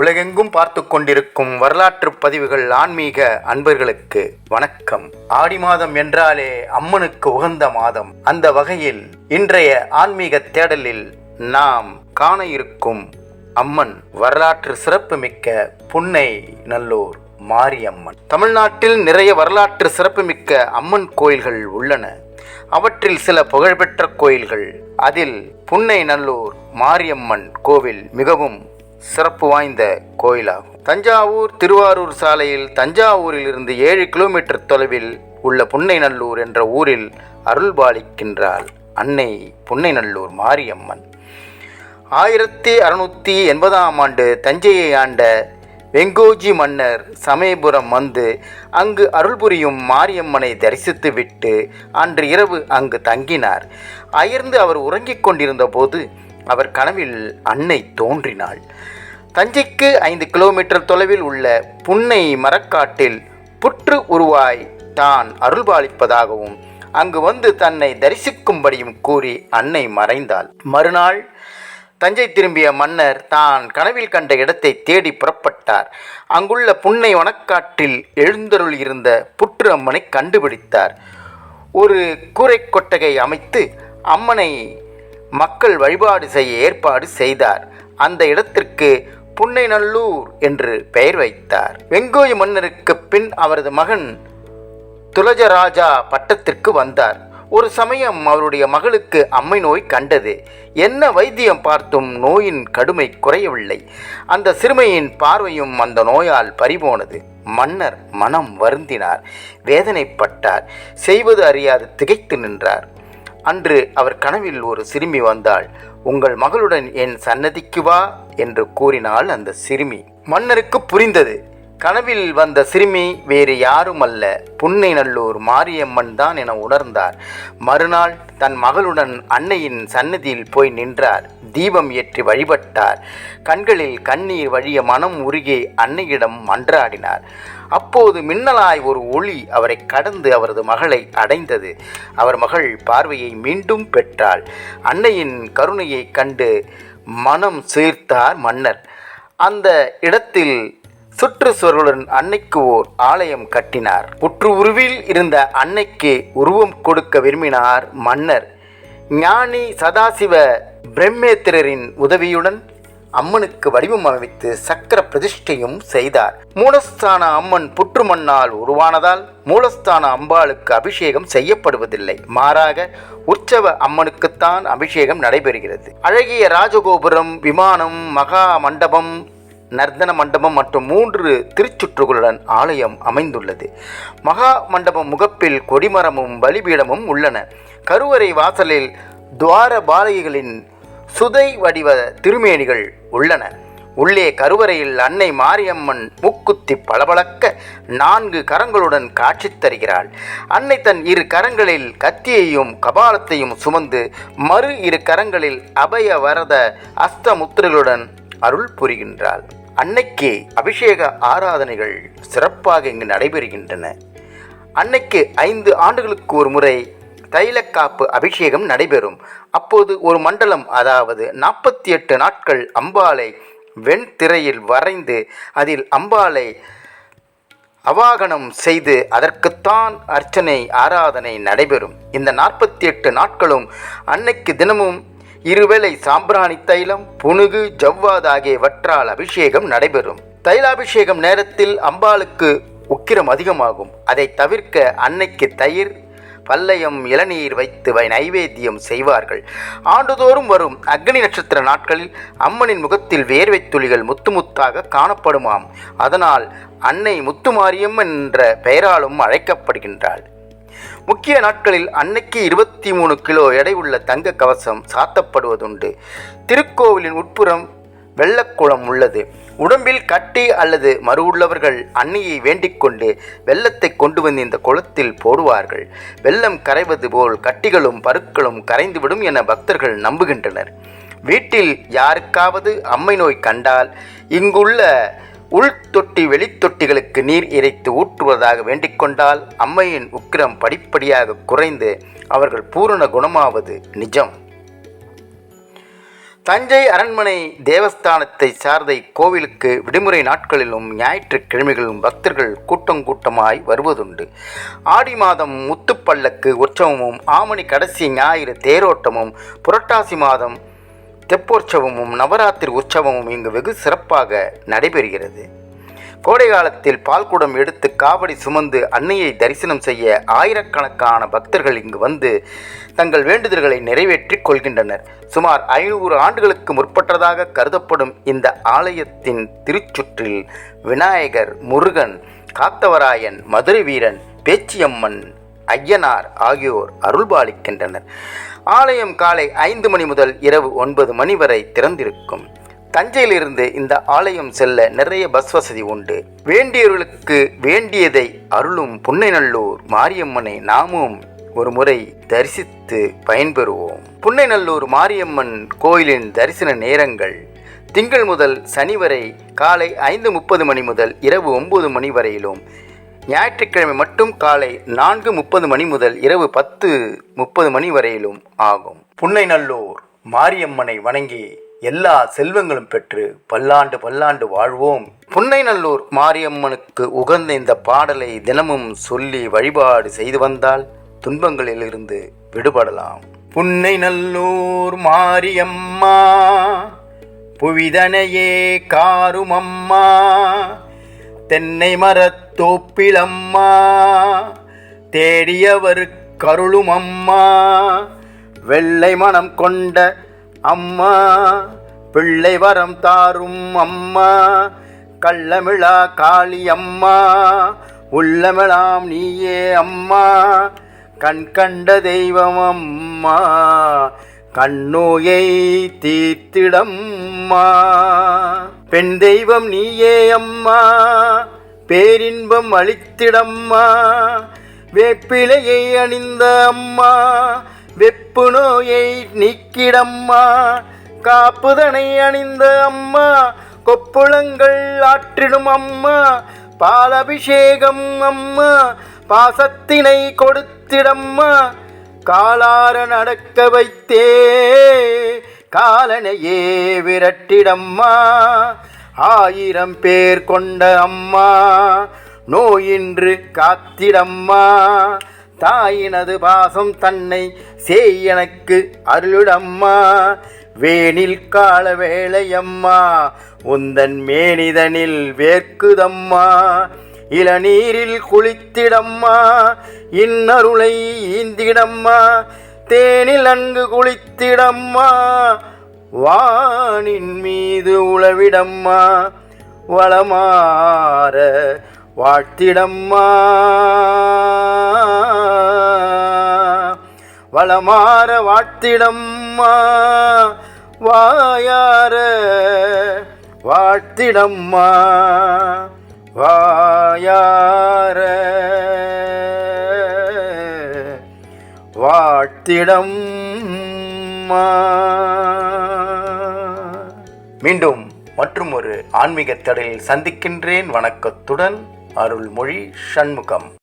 உலகெங்கும் பார்த்து கொண்டிருக்கும் வரலாற்று பதிவுகள் ஆன்மீக அன்பர்களுக்கு வணக்கம். ஆடி மாதம் என்றாலே அம்மனுக்கு உகந்த மாதம். அந்த வகையில் இன்றைய ஆன்மீக தேடலில் நாம் காண இருக்கும் அம்மன் வரலாற்று சிறப்புமிக்க புன்னை நல்லூர் மாரியம்மன். தமிழ்நாட்டில் நிறைய வரலாற்று சிறப்புமிக்க அம்மன் கோயில்கள் உள்ளன. அவற்றில் சில புகழ்பெற்ற கோயில்கள். அதில் புன்னை நல்லூர் மாரியம்மன் கோவில் மிகவும் சிறப்பு வாய்ந்த கோயிலாகும். தஞ்சாவூர் திருவாரூர் சாலையில் தஞ்சாவூரிலிருந்து ஏழு கிலோமீட்டர் தொலைவில் உள்ள புன்னைநல்லூர் என்ற ஊரில் அருள்பாலிக்கின்றாள் அன்னை புன்னைநல்லூர் மாரியம்மன். ஆயிரத்தி அறுநூற்றி எண்பதாம் ஆண்டு தஞ்சையை ஆண்ட வெங்கோஜி மன்னர் சமயபுரம் வந்து அங்கு அருள் புரியும் மாரியம்மனை தரிசித்துவிட்டு அன்று இரவு அங்கு தங்கினார். அயர்ந்து அவர் உறங்கிக் கொண்டிருந்த போது அவர் கனவில் அன்னை தோன்றினாள். தஞ்சைக்கு ஐந்து கிலோமீட்டர் தொலைவில் உள்ள புன்னை மரக்காட்டில் புற்று உருவாய் தான் அருள்பாலிப்பதாகவும் அங்கு வந்து தன்னை தரிசிக்கும்படியும் கூறி அன்னை மறைந்தாள். மறுநாள் தஞ்சை திரும்பிய மன்னர் தான் கனவில் கண்ட இடத்தை தேடி புறப்பட்டார். அங்குள்ள புன்னை வனக்காட்டில் எழுந்தருள் இருந்த புற்று அம்மனை கண்டுபிடித்தார். ஒரு கூரை கொட்டகை அமைத்து அம்மனை மக்கள் வழிபாடு செய்ய ஏற்பாடு செய்தார். அந்த இடத்திற்கு புன்னைநல்லூர் என்று பெயர் வைத்தார். வெங்கோய மன்னருக்கு பின் அவரது மகன் துலஜராஜா பட்டத்திற்கு வந்தார். ஒரு சமயம் அவருடைய மகளுக்கு அம்மை நோய் கண்டது. என்ன வைத்தியம் பார்த்தும் நோயின் கடுமை குறையவில்லை. அந்த சிறுமியின் பார்வையும் அந்த நோயால் பறிபோனது. மன்னர் மனம் வருந்தினார். வேதனைப்பட்டார். செய்வது அறியாது திகைத்து நின்றார். அன்று அவர் கனவில் ஒரு சிறுமி வந்தாள். உங்கள் மகளுடன் என் சன்னதிக்கு வா என்று கூறினாள் அந்த சிறுமி. மன்னருக்கு புரிந்தது. கனவில் வந்த சிறுமி வேறு யாரும் அல்ல புன்னை நல்லூர் மாரியம்மன் தான் என உணர்ந்தார். மறுநாள் தன் மகளுடன் அன்னையின் சன்னதியில் போய் நின்றார். தீபம் ஏற்றி வழிபட்டார். கண்களில் கண்ணீர் வழிய மனம் உருகி அன்னையிடம் மன்றாடினார். அப்போது மின்னலாய் ஒரு ஒளி அவரை கடந்து அவரது மகளை அடைந்தது. அவர் மகள் பார்வையை மீண்டும் பெற்றாள். அன்னையின் கருணையை கண்டு மனம் சீர்த்தார் மன்னர். அந்த இடத்தில் சுற்றுச்சுவர்களுடன் அன்னைக்கு ஓர் ஆலயம் கட்டினார். புற்று உருவில் இருந்த அன்னைக்கு உருவம் கொடுக்க விரும்பினார் மன்னர். ஞானி சதாசிவ பிரம்மேத்திரரின் உதவியுடன் அம்மனுக்கு வடிவம் அமைத்து சக்கர பிரதிஷ்டையும் செய்தார். மூலஸ்தான அம்மன் புற்று மண்ணால் உருவானதால் மூலஸ்தான அம்பாளுக்கு அபிஷேகம் செய்யப்படுவதில்லை. மாறாக உற்சவ அம்மனுக்குத்தான் அபிஷேகம் நடைபெறுகிறது. அழகிய ராஜகோபுரம் விமானம் மகா மண்டபம் நர்தன மண்டபம் மற்றும் மூன்று திருச்சுற்றுகளுடன் ஆலயம் அமைந்துள்ளது. மகா மண்டபம் முகப்பில் கொடிமரமும் பலிபீடமும் உள்ளன. கருவறை வாசலில் துவார பாலகிகளின் சுதை வடிவ திருமேனிகள் உள்ளன. உள்ளே கருவறையில் அன்னை மாரியம்மன் மூக்குத்தி பளபளக்க நான்கு கரங்களுடன் காட்சி தருகிறாள். அன்னை தன் இரு கரங்களில் கத்தியையும் கபாலத்தையும் சுமந்து மறு இரு கரங்களில் அபய வரத அஸ்தமுத்திரைகளுடன் அருள் புரிகின்றாள். அன்னைக்கு அபிஷேக ஆராதனைகள் சிறப்பாக இங்கு நடைபெறுகின்றன. அன்னைக்கு ஐந்து ஆண்டுகளுக்கு ஒரு முறை தைலக்காப்பு அபிஷேகம் நடைபெறும். அப்போது ஒரு மண்டலம் அதாவது நாற்பத்தி எட்டு நாட்கள் அம்பாளை வெண்திரையில் வரைந்து அதில் அம்பாளை அவாகனம் செய்து அதற்குத்தான் அர்ச்சனை ஆராதனை நடைபெறும். இந்த நாற்பத்தி எட்டு நாட்களும் அன்னைக்கு தினமும் இருவேளை சாம்பிராணி தைலம் புனுகு ஜவ்வாது ஆகியவற்றால் அபிஷேகம் நடைபெறும். தைலாபிஷேகம் நேரத்தில் அம்பாளுக்கு உக்கிரம் அதிகமாகும். அதை தவிர்க்க அன்னைக்கு தயிர் பல்லயம் இளநீர் வைத்து வை நைவேத்தியம் செய்வார்கள். ஆண்டுதோறும் வரும் அக்னி நட்சத்திர நாட்களில் அம்மனின் முகத்தில் வேர்வை துளிகள் முத்து முத்தாக காணப்படுமாம். அதனால் அன்னை முத்துமாரியம்மன் என்ற பெயராலும் அழைக்கப்படுகின்றாள். முக்கிய நாட்களில் அன்னைக்கு இருபத்தி மூணு கிலோ எடை உள்ள தங்க கவசம் சாத்தப்படுவதுண்டு. திருக்கோவிலின் உட்புறம் வெள்ளக்குளம் உள்ளது. உடம்பில் கட்டி அல்லது மறு உள்ளவர்கள் அன்னையை வேண்டிக் கொண்டு வெள்ளத்தை கொண்டு வந்து இந்த குளத்தில் போடுவார்கள். வெள்ளம் கரைவது போல் கட்டிகளும் பருக்களும் கரைந்துவிடும் என பக்தர்கள் நம்புகின்றனர். வீட்டில் யாருக்காவது அம்மை நோய் கண்டால் இங்குள்ள உள்தொட்டி வெளித்தொட்டிகளுக்கு நீர் இறைத்து ஊற்றுவதாக வேண்டிக்கொண்டால் அம்மையின் உக்கிரம் படிப்படியாக குறைந்து அவர்கள் பூரண குணமாவது நிஜம். தஞ்சை அரண்மனை தேவஸ்தானத்தை சார்ந்த இக்கோவிலுக்கு விடுமுறை நாட்களிலும் ஞாயிற்றுக்கிழமைகளிலும் பக்தர்கள் கூட்டம் கூட்டமாய் வருவதுண்டு. ஆடி மாதம் முத்துப்பல்லக்கு உற்சவமும் ஆமணி கடைசி ஞாயிறு தேரோட்டமும் புரட்டாசி மாதம் தெப்போற்சவமும் நவராத்திரி உற்சவமும் இங்கு வெகு சிறப்பாக நடைபெறுகிறது. கோடை காலத்தில் பால்குடம் எடுத்து காவடி சுமந்து அன்னையை தரிசனம் செய்ய ஆயிரக்கணக்கான பக்தர்கள் இங்கு வந்து தங்கள் வேண்டுதல்களை நிறைவேற்றிக் கொள்கின்றனர். சுமார் ஐநூறு ஆண்டுகளுக்கு முற்பட்டதாக கருதப்படும் இந்த ஆலயத்தின் திருச்சுற்றில் விநாயகர் முருகன் காத்தவராயன் மதுரை வீரன் பேச்சியம்மன் ஐயனார் ஆகியோர் அருள்பாலிக்கின்றனர். ஆலயம் காலை ஐந்து மணி முதல் இரவு ஒன்பது மணி வரை திறந்திருக்கும். தஞ்சையிலிருந்து இந்த ஆலயம் செல்ல நிறைய பஸ் வசதி உண்டு. வேண்டியவர்களுக்கு வேண்டியதை அருளும் புன்னைநல்லூர் மாரியம்மனை நாமும் ஒரு முறை தரிசித்து பயன்பெறுவோம். புன்னைநல்லூர் மாரியம்மன் கோயிலின் தரிசன நேரங்கள் திங்கள் முதல் சனி வரை காலை ஐந்து முப்பது மணி முதல் இரவு ஒன்பது மணி வரையிலும் ஞாயிற்றுக்கிழமை மட்டும் காலை நான்கு முப்பது மணி முதல் இரவு பத்து முப்பது மணி வரையிலும் ஆகும். புன்னைநல்லூர் மாரியம்மனை வணங்கி எல்லா செல்வங்களும் பெற்று பல்லாண்டு பல்லாண்டு வாழ்வோம். புன்னைநல்லூர் மாரியம்மனுக்கு உகந்த இந்த பாடலை தினமும் சொல்லி வழிபாடு செய்து வந்தால் துன்பங்களிலிருந்து விடுபடலாம். புன்னைநல்லூர் மாரியம்மா புவிதனையே காருமம்மா தென்னை தோப்பிலம்மா. தேடியவர் கருளும் அம்மா வெள்ளை மனம் கொண்ட அம்மா. பிள்ளை வரம் தாரும் அம்மா. கள்ளமிழா காளி அம்மா. உள்ளமிழாம் நீயே அம்மா. கண் கண்ட தெய்வம் அம்மா. கண்ணோயை தீர்த்திடம்மா. பெண் தெய்வம் நீயே அம்மா. பேரின்பம் அளித்திடம்மா. வேப்பிலையை அணிந்த அம்மா. வெப்பு நோயை நீக்கிடம்மா. காப்புதனை அணிந்த அம்மா. கொப்புளங்கள் ஆற்றிடும் அம்மா. பாலபிஷேகம் அம்மா. பாசத்தினை கொடுத்திடம்மா. காலார நடக்க வைத்தே. காலனையே விரட்டிடம்மா. ஆயிரம் பேர் கொண்ட அம்மா நோயின்று காத்திடம்மா. தாயினது பாசம் தன்னை செய் எனக்கு அருளுடம்மா. வேணில் கால வேளையம்மா உந்தன் மேனிதனில் வேர்க்குதம்மா. இளநீரில் குளித்திடம்மா இன்னருளை ஈந்திடம்மா. தேனில் நன்கு குளித்திடம்மா. வானின் மீது உளவிடம்மா வளமாற வாழ்த்திடம்மா. வளமாற வாழ்த்திடம்மா வாயார வாழ்த்திடம்மா. வாயார வாழ்த்திடம்மா. மீண்டும் மற்றும் ஒரு ஆன்மீக தடலில் சந்திக்கின்றேன். வணக்கத்துடன் அருள்மொழி சண்முகம்.